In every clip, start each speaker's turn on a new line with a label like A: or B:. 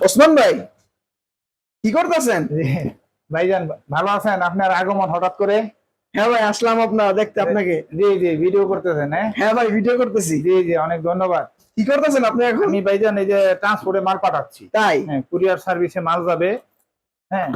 A: ওসমান ভাই কি করতেছেন?
B: ভাইজান ভালো আছেন? আপনার আগমন হঠাৎ করে?
A: হ্যাঁ ভাই আসলাম আপনার দেখতে আপনাকে।
B: জি জি ভিডিও করতেছেন হ্যাঁ?
A: হ্যাঁ ভাই ভিডিও করতেছি।
B: জি জি অনেক ধন্যবাদ।
A: কি করতেছেন আপনি এখন?
B: আমি ভাইজান এই যে ট্রান্সপোর্টে মাল পাঠাচ্ছি।
A: তাই?
B: হ্যাঁ কুরিয়ার সার্ভিসে মাল যাবে। হ্যাঁ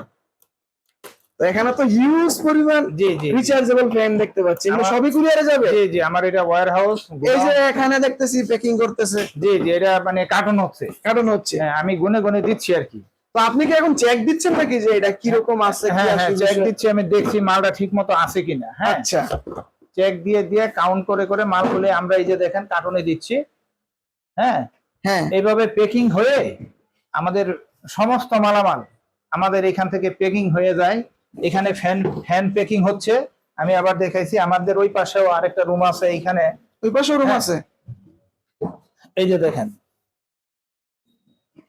A: এখানে তো হিউজ পরিমাণ
B: জি জি
A: রিচার্জেবল ফ্যান দেখতে পাচ্ছি।
B: আমার-
A: সবই কুরিয়ারে যাবে?
B: জি জি আমার এটা ওয়্যার হাউস
A: এই যে এখানে দেখতেছি প্যাকিং করতেছে।
B: জি জি এটা মানে কার্টুন হচ্ছে।
A: কারণ হচ্ছে।
B: হ্যাঁ, আমি গুনে গুনে দিচ্ছি আর কি।
A: তো আপনি কি এখন চেক দিচ্ছেন নাকি যে এটা কীরকম আছে কি
B: হ্যাঁ হ্যাঁ চেক দিচ্ছি আমি দেখছি মালটা ঠিক মতো আছে কিনা। হ্যাঁ।
A: আচ্ছা।
B: চেক দিয়ে দিয়ে কাউন্ট করে করে মালগুলো আমরা এই যে দেখেন কার্টুনে দিচ্ছি। হ্যাঁ।
A: হ্যাঁ।
B: এইভাবে পেকিং হয়ে আমাদের সমস্ত মালামাল আমাদের এখান থেকে পেকিং হয়ে যায়। এখানে ফ্যান ফ্যান পেকিং হচ্ছে। আমি আবার দেখাইছি আমাদের ওই পাশেও আরেকটা রুম আছে এইখানে।
A: ওই পাশে রুম
B: হ্যাঁ।
A: আছে?
B: এই যে দেখেন।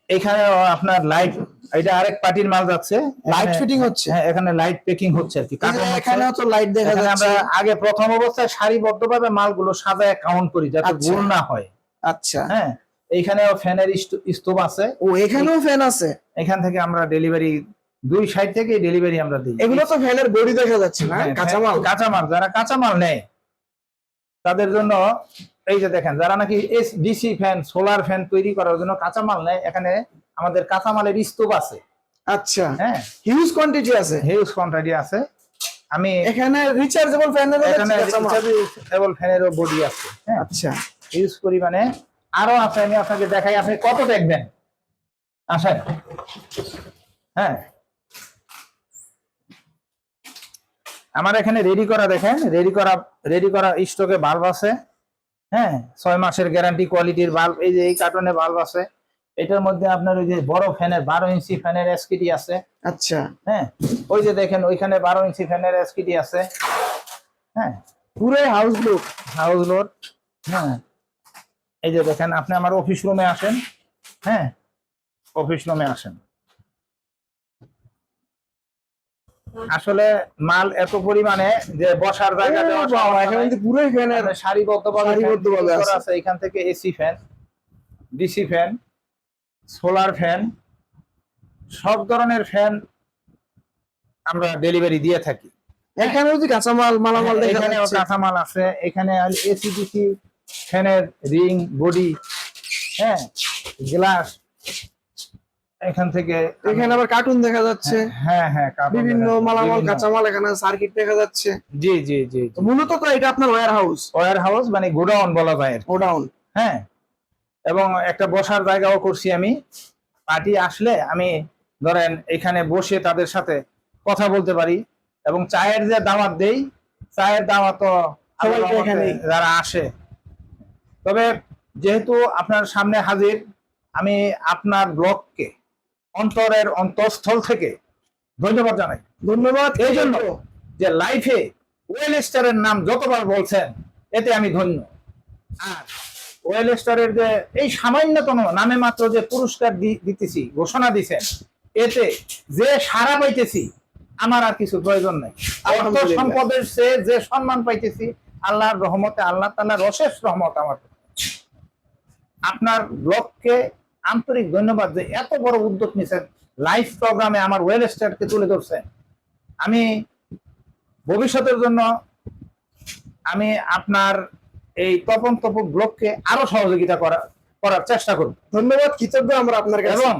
B: এখানেও আপনার লাইট এটা আরেক পার্টির মাল যাচ্ছে।
A: লাইট ফিটিং হচ্ছে?
B: হ্যাঁ এখানে লাইট পেকিং হচ্ছে আর কি।
A: এখানেও তো লাইট দেখা
B: এখানে
A: যাচ্ছে।
B: আমরা আগে প্রথম অবস্থায় সারিবদ্ধভাবে মালগুলো সাজায় কাউন্ট করি যাতে
A: আচ্ছা।
B: ভুল না হয়।
A: আচ্ছা।
B: হ্যাঁ এইখানেও ফ্যানের স্টোভ আছে।
A: ও এখানেও ফ্যান আছে?
B: এখান থেকে আমরা ডেলিভারি দুই সাইড থেকে ডেলিভারি আমরা দিই।
A: এগুলো তো ফ্যানের বডি দেখা যাচ্ছে না
B: হ্যাঁ,
A: কাঁচামাল।
B: কাঁচামাল যারা কাঁচামাল নেয় তাদের জন্য এই যে দেখেন যারা নাকি এস ডিসি ফ্যান সোলার ফ্যান তৈরি করার জন্য কাঁচামাল নেয় এখানে আমাদের কাঁচামালের স্তূপ আছে।
A: আচ্ছা
B: হ্যাঁ।
A: হিউজ কোয়ান্টিটি আছে।
B: হিউজ কোয়ান্টিটি আছে। আমি
A: এখানে রিচার্জেবল ফ্যানের
B: এখানে রিচার্জেবল ফ্যানেরও বডি আছে হ্যাঁ।
A: আচ্ছা।
B: হিউজ পরিমাণে আরও আছে আমি আপনাকে দেখাই আপনি কত দেখবেন? আসেন। হ্যাঁ। আমার এখানে রেডি করা দেখেন রেডি করা রেডি করা স্টকে বাল্ব আছে। হ্যাঁ ছয় মাসের গ্যারান্টি কোয়ালিটির বাল্ব এই যে এই কার্টনে বাল্ব আছে। এটার মধ্যে আপনার ওই যে বড় ফ্যানের বারো ইঞ্চি ফ্যানের এসকিটি আছে।
A: আচ্ছা।
B: হ্যাঁ ওই যে দেখেন ওইখানে বারো ইঞ্চি ফ্যানের এসকিটি আছে। হ্যাঁ
A: পুরো হাউস লুক
B: হাউস লোড হ্যাঁ। এই যে দেখেন আপনি আমার অফিস রুমে আসেন। হ্যাঁ অফিস রুমে আসেন। আসলে মাল এত পরিমাণে যে বসার জায়গা
A: এখানে পুরোই ফ্যানের
B: সারিবদ্ধভাবে
A: সারিবদ্ধভাবে আছে।
B: এখান থেকে AC fan DC fan solar fan সব ধরনের ফ্যান আমরা ডেলিভারি দিয়ে থাকি।
A: এখানে যদি কাঁচামাল মালামাল
B: এখানেও
A: যাচ্ছে।
B: কাঁচামাল আছে। এখানে এসি ডিসি ফ্যানের রিং বডি হ্যাঁ গ্লাস এখান থেকে
A: এখানে আবার কার্টুন দেখা যাচ্ছে।
B: হ্যাঁ হ্যাঁ
A: বিভিন্ন মালামাল কাঁচামাল এখানে সার্কিট দেখা যাচ্ছে।
B: জি জি জি
A: মূলত তো এটা আপনার ওয়্যার হাউস
B: ওয়্যার হাউস মানে গোডাউন বলা যায়।
A: গোডাউন
B: হ্যাঁ এবং একটা বসার জায়গাও করছি আমি। পার্টি আসলে আমি ধরেন এখানে বসে তাদের সাথে কথা বলতে পারি এবং চায়ের যে দাওয়াত দেই চায়ের দাওয়াত যারা আসে। তবে যেহেতু আপনার সামনে হাজির আমি আপনার ব্লগকে অন্তরের অন্তঃস্থল থেকে ধন্যবাদ জানাই।
A: ধন্যবাদ
B: এই জন্য যে লাইফে ওয়েল স্টারের নাম যতবার বলছেন এতে আমি ধন্য। আর ওয়েল স্টারের যে এই সামান্যতম নামে মাত্র যে পুরস্কার দিতেছি ঘোষণা দিছেন এতে যে সারা পাইতেছি আমার আর কিছু প্রয়োজন নেই। অর্থ সম্পদের সে যে সম্মান পাইতেছি আল্লাহর রহমতে আল্লাহ তাল্লাহ অশেষ রহমত আমার আপনার ব্লগকে আন্তরিক ধন্যবাদ যে এত বড় উদ্যোগ নিছেন লাইভ প্রোগ্রামে আমার ওয়েল স্টারকে তুলে ধরছেন। আমি ভবিষ্যতের জন্য আমি আপনার এই তপন তপ ব্লককে আরও সহযোগিতা করা করার চেষ্টা করব।
A: ধন্যবাদ কৃতজ্ঞ আমরা আপনার
B: এবং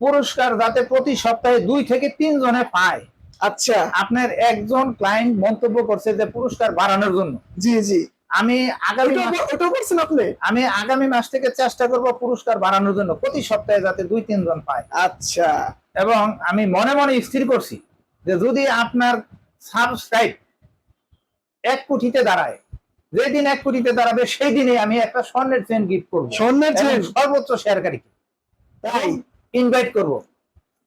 B: পুরস্কার যাতে প্রতি সপ্তাহে দুই থেকে তিন জনে পায়।
A: আচ্ছা।
B: আপনার একজন ক্লায়েন্ট মন্তব্য করছে যে পুরস্কার বাড়ানোর জন্য।
A: জি জি।
B: আমি আগামী
A: ওটা
B: মাস-
A: করছেন আপনি?
B: আমি আগামী মাস থেকে চেষ্টা করব পুরস্কার বাড়ানোর জন্য। প্রতি সপ্তাহে যাতে দুই তিনজন পায়।
A: আচ্ছা।
B: এবং আমি মনে মনে স্থির করছি যে যদি আপনার সাবস্ক্রাইব এক কোটিতে দাঁড়ায় যেদিন এক কোটিতে দাঁড়াবে সেই দিনে আমি একটা স্বর্ণের চেন গিফট করব।
A: স্বর্ণের চেন
B: সর্বোচ্চ শেয়ারকারীকে
A: তাই?
B: ইনভাইট করব।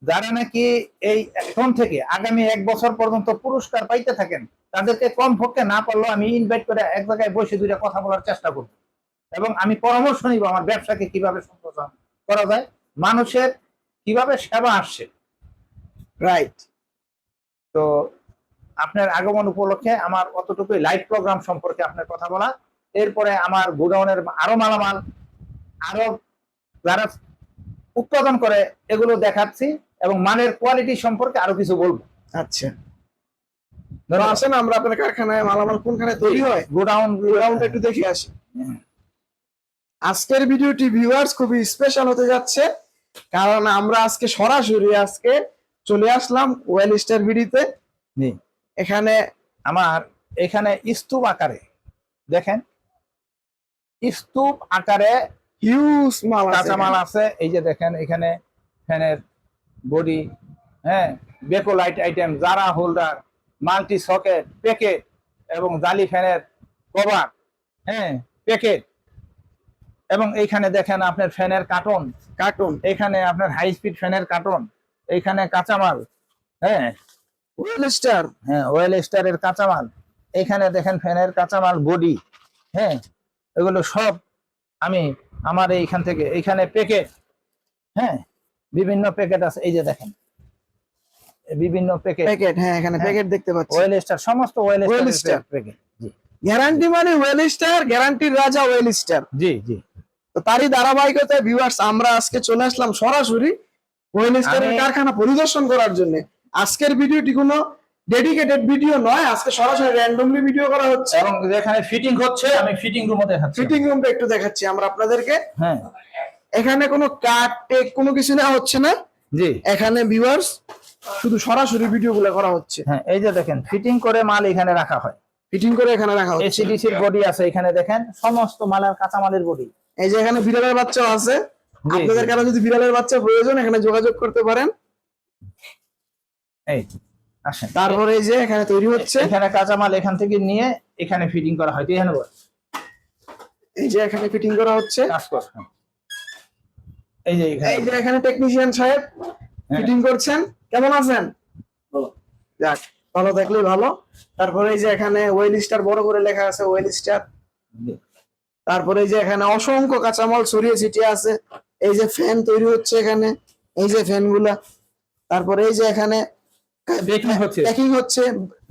B: যারা নাকি এই এখন থেকে আগামী এক বছর পর্যন্ত পুরস্কার পাইতে থাকেন, তাদেরকে কম পক্ষে না পারলেও আমি ইনভাইট করে এক জায়গায় বসে দুইটা কথা বলার চেষ্টা করব। এবং আমি পরামর্শ নিব আমার ব্যবসাকে কীভাবে সম্প্রসারণ করা যায়, মানুষের কীভাবে সেবা আসছে।
A: রাইট
B: তো আপনার আগমন উপলক্ষে আমার অতটুকুই লাইভ প্রোগ্রাম সম্পর্কে আপনার কথা বলা। এরপরে আমার গোডাউনের আরও মালামাল, আরও যারা উৎপাদন করে, এগুলো দেখাচ্ছি। এবং মানের কোয়ালিটি সম্পর্কে আরও কিছু বলব।
A: আচ্ছা। তো আসেন আমরা আপনার কারখানায় মালামাল কোনখানে তৈরি হয়?
B: গোডাউন
A: গ্রাউন্ডটা একটু দেখে আসি। আজকের ভিডিওটি ভিউয়ার্স খুবই স্পেশাল হতে যাচ্ছে কারণ আমরা আজকে সরাসরি আজকে চলে আসলাম ওয়েল স্টার বিডিতে
B: জি।
A: এখানে
B: আমার এখানে স্তূপ আকারে দেখেন। স্তূপ আকারে
A: হিউজ মাল
B: কাঁচামাল আছে এই যে দেখেন এখানে ফ্যানের বডি হ্যাঁ বেকো লাইট আইটেম জারা হোল্ডার মাল্টি সকেট প্যাকেট এবং জালি ফ্যানের কভার হ্যাঁ প্যাকেট এবং এইখানে দেখেন আপনার ফ্যানের কার্টন
A: কার্টুন
B: এখানে আপনার হাই স্পিড ফ্যানের কার্টন এইখানে কাঁচামাল হ্যাঁ।
A: ওয়েল স্টার
B: হ্যাঁ ওয়েল স্টারের কাঁচামাল। এখানে দেখেন ফ্যানের কাঁচামাল বডি হ্যাঁ। এগুলো সব আমি আমার এইখান থেকে এইখানে প্যাকেট হ্যাঁ। বিভিন্ন প্যাকেট আছে এই যে দেখেন। বিভিন্ন প্যাকেট
A: প্যাকেট হ্যাঁ এখানে। প্যাকেট দেখতে পাচ্ছি।
B: ওয়েল স্টার সমস্ত ওয়েল স্টার প্যাকেট জি।
A: গ্যারান্টি মানে ওয়েল স্টার গ্যারান্টির রাজা ওয়েল স্টার
B: জি জি।
A: তো তারই ধারাবাহিকতায় ভিউয়ার্স আমরা আজকে চলে আসলাম সরাসরি ওয়েল স্টারের কারখানা পরিদর্শন করার জন্য। আজকের ভিডিওটি কোনো ডেডিকেটেড ভিডিও নয় আজকে সরাসরি র্যান্ডমলি ভিডিও করা হচ্ছে।
B: এবং যেখানে ফিটিং হচ্ছে আমি ফিটিং রুমও দেখাচ্ছি।
A: ফিটিং রুমটা একটু দেখাচ্ছি আমরা আপনাদেরকে।
B: হ্যাঁ।
A: এখানে কোনো কাট টেক কোনো কিছু নেওয়া হচ্ছে না।
B: জি।
A: এখানে ভিউয়ার্স শুধু সরাসরি ভিডিও গুলো করা হচ্ছে।
B: হ্যাঁ এই যে দেখেন ফিটিং করে মাল এখানে রাখা হয়।
A: ফিটিং করে এখানে রাখা হচ্ছে।
B: এসিডিসির বডি আছে এখানে দেখেন সমস্ত মালের কাঁচামালের বডি
A: এই যে এখানে বিড়ালের বাচ্চাও আছে। আপনাদের। কারও যদি বিড়ালের বাচ্চা প্রয়োজন এখানে যোগাযোগ করতে পারেন।
B: এই আসেন।
A: তারপরে এই যে এখানে তৈরি হচ্ছে।
B: এখানে কাঁচামাল এখান থেকে নিয়ে এখানে ফিটিং করা হয়। এখানে
A: এই যে এখানে ফিটিং করা হচ্ছে।
B: কাজ কর হ্যাঁ। এই যে এখানে।
A: এই যে এখানে টেকনিশিয়ান সাহেব
B: হ্যাঁ।
A: ফিটিং করছেন। কেমন আছেন? যাক ভালো থাকলেই ভালো। তারপরে এই যে এখানে ওয়েল স্টার বড় করে লেখা আছে ওয়েল স্টার তারপরে এই যে এখানে অসংখ্য কাঁচামাল ছড়িয়ে ছিটিয়ে আছে। এই যে ফ্যান তৈরি হচ্ছে এখানে। এই যে ফ্যানগুলা। তারপরে এই যে এখানে প্যাকিং হচ্ছে।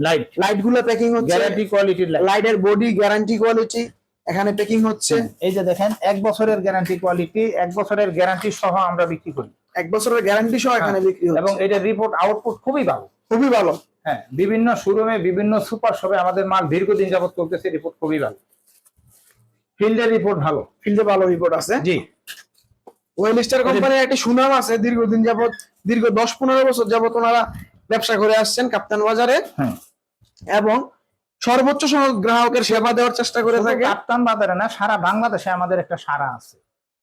B: লাইট
A: লাইটগুলো প্যাকিং হচ্ছে।
B: গ্যারান্টি কোয়ালিটির লাইট
A: লাইটের বডি গ্যারান্টি কোয়ালিটি এখানে প্যাকিং হচ্ছে।
B: এই যে দেখেন এক বছরের গ্যারান্টি কোয়ালিটি এক বছরের গ্যারান্টি সহ আমরা বিক্রি করি।
A: এক বছরের গ্যারান্টি সহ এখানে বিক্রি
B: হ্যাঁ। এবং এটা রিপোর্ট আউটপুট খুবই ভালো।
A: খুবই ভালো।
B: হ্যাঁ বিভিন্ন শোরুমে বিভিন্ন সুপার শপে আমাদের মাল দীর্ঘদিন যাবত চলতেছে রিপোর্ট খুবই ভালো। ফিল্ডের রিপোর্ট ভালো।
A: ফিল্ডে ভালো রিপোর্ট আছে।
B: জি।
A: ওয়েল স্টার কোম্পানির একটা সুনাম আছে দীর্ঘদিন যাবত দীর্ঘ দশ পনেরো বছর যাবত ওনারা ব্যবসা করে আসছেন কাপ্তান বাজারে
B: হ্যাঁ।
A: এবং সর্বোচ্চ সংখ্যক গ্রাহকের সেবা দেওয়ার চেষ্টা করে থাকে।
B: কাপ্তান বাজারে না সারা বাংলাদেশে আমাদের একটা সারা আছে।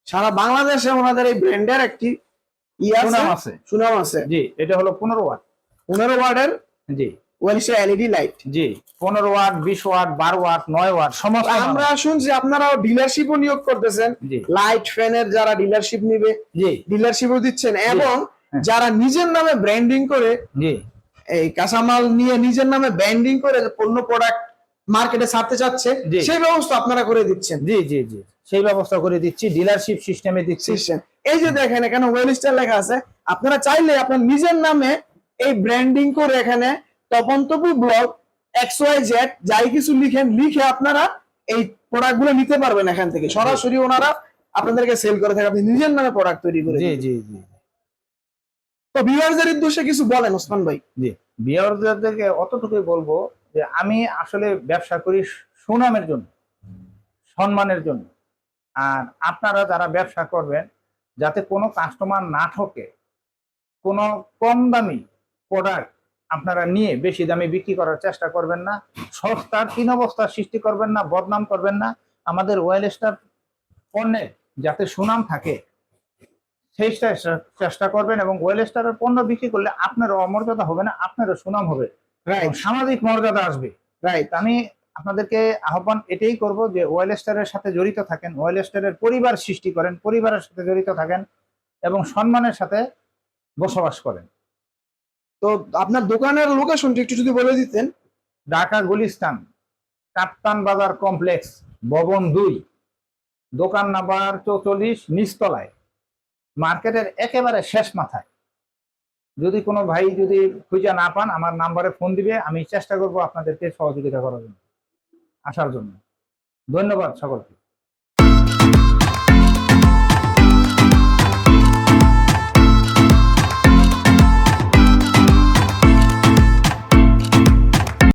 A: সারা বাংলাদেশে ওনাদের এই ব্র্যান্ডের একটি
B: সুনাম আছে।
A: সুনাম আছে।
B: জি এটা হলো পনেরো ওয়াট।
A: পনেরো ওয়ার্ডের
B: জি।
A: Well LED light.
B: জি পনেরো ওয়াট বিশ ওয়াট বারো ওয়াট নয় ওয়াট সমস্ত
A: আমরা শুনছি ডিলারশিপও নিয়োগ করতেছেন। লাইট ফ্যানের যারা ডিলারশিপ নিবে
B: জি।
A: ডিলারশিপও দিচ্ছেন এবং
B: হ্যাঁ।
A: যারা নিজের নামে ব্র্যান্ডিং করে
B: জি।
A: এই কাঁচামাল নিয়ে নিজের নামে ব্র্যান্ডিং করে যে পণ্য প্রোডাক্ট মার্কেটে ছাড়তে চাচ্ছে সেই ব্যবস্থা আপনারা করে দিচ্ছেন।
B: জি জি জি। সেই ব্যবস্থা করে দিচ্ছি ডিলারশিপ সিস্টেমে দিচ্ছি।
A: এই যে দেখেন এখানে ওয়েল স্টার লেখা আছে আপনারা চাইলে আপনার নিজের নামে এই ব্র্যান্ডিং করে এখানে তপন্তপুর ব্লগ এক্স ওয়াই জেড যাই কিছু লিখেন লিখে আপনারা এই প্রোডাক্টগুলো নিতে পারবেন এখান থেকে। সরাসরি ওনারা আপনাদেরকে সেল করে থাকে আপনি নিজের নামে প্রোডাক্ট তৈরি করে
B: জি জি জি।
A: তো ভিউয়ারদের উদ্দেশ্যে কিছু বলেন ওসমান ভাই।
B: জি। বিয়ারদেরকে অতটুকুই বলব যে আমি আসলে ব্যবসা করি সুনামের জন্য, সম্মানের জন্য। আর আপনারা যারা ব্যবসা করবেন, যাতে কোনো কাস্টমার না ঠকে, কোনো কম দামি প্রোডাক্ট আপনারা নিয়ে বেশি দামে বিক্রি করার চেষ্টা করবেন না, সস্তার তিন অবস্থার সৃষ্টি করবেন না, বদনাম করবেন না। আমাদের ওয়েল স্টার পণ্যের যাতে সুনাম থাকে সেই চেষ্টা- করবেন এবং ওয়েল স্টারের পণ্য বিক্রি করলে আপনার অমর্যাদা হবে না আপনারও সুনাম হবে।
A: রাইট
B: সামাজিক মর্যাদা আসবে।
A: রাইট
B: আমি আপনাদেরকে আহ্বান এটাই করব যে ওয়েল স্টারের সাথে জড়িত থাকেন ওয়েল স্টারের পরিবার সৃষ্টি করেন পরিবারের সাথে জড়িত থাকেন এবং সম্মানের সাথে বসবাস করেন।
A: তো আপনার দোকানের লোকেশনটি একটু যদি বলে দিতেন।
B: ঢাকা গুলিস্তান কাপ্তান বাজার কমপ্লেক্স ভবন দুই দোকান নাম্বার চৌচল্লিশ নিচতলায়। মার্কেটের একেবারে শেষ মাথায়। যদি কোনো ভাই যদি খুঁজে না পান, আমার নাম্বারে ফোন দিবে, আমি চেষ্টা করব আপনাদেরকে সহযোগিতা করার জন্য, আসার জন্য। ধন্যবাদ সকলকে।